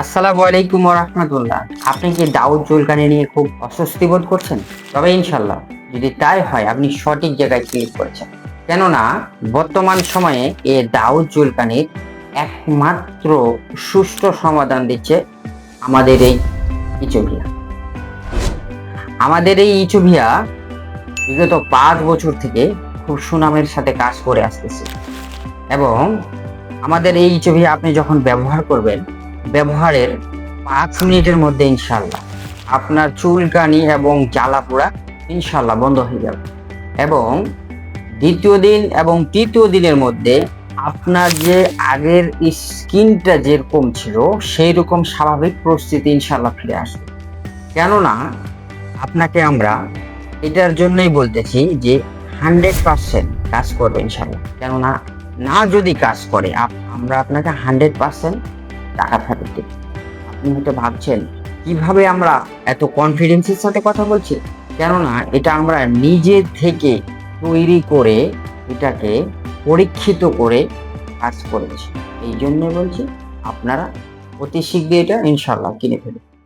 আসসালামু আলাইকুম রহমতুল্লাহ আপনি কি দাউদ জুলকানি নিয়ে খুব অস্বস্তি বোধ করছেন? তবে ইনশাল্লাহ যদি তাই হয়, আপনি সঠিক জায়গায় ক্লিক করেছেন। কেননা, বর্তমান সময়ে এ দাউদ চুলকানির একমাত্র সুষ্ঠু সমাধান দিচ্ছে আমাদের এই ইচোভিয়া। আমাদের এই ইচোভিয়া বিগত পাঁচ বছর থেকে খুব সুনামের সাথে কাজ করে আসতেছে। এবং আমাদের এই ইচোভিয়া আপনি যখন ব্যবহার করবেন ব্যবহারের পাঁচ মিনিটের মধ্যে ইনশাল্লাহ আপনার চুলকানি এবং জ্বালা পোড়া ইনশাল্লাহ বন্ধ হয়ে যাবে। এবং দ্বিতীয় দিন এবং তৃতীয় দিনের মধ্যে আপনার যে আগের স্কিনটা যেরকম ছিল সেই রকম স্বাভাবিক পরিস্থিতি ইনশাল্লাহ ফিরে আসবে। কেননা আপনাকে আমরা এটার জন্যই বলতেছি যে হান্ড্রেড পার্সেন্ট কাজ করবে ইনশাল্লাহ কেননা না যদি কাজ করে আমরা আপনাকে হান্ড্রেড পার্সেন্ট টাকা ফেরত আপনি হয়তো ভাবছেন, কীভাবে আমরা এত কনফিডেন্সের সাথে কথা বলছি? কেননা এটা আমরা নিজে থেকে তৈরি করে এটাকে পরীক্ষিত করে কাজ করেছি। এই জন্য বলছি, আপনারা অতি শীঘ্রই এটা ইনশাল্লাহ কিনে ফেলুন।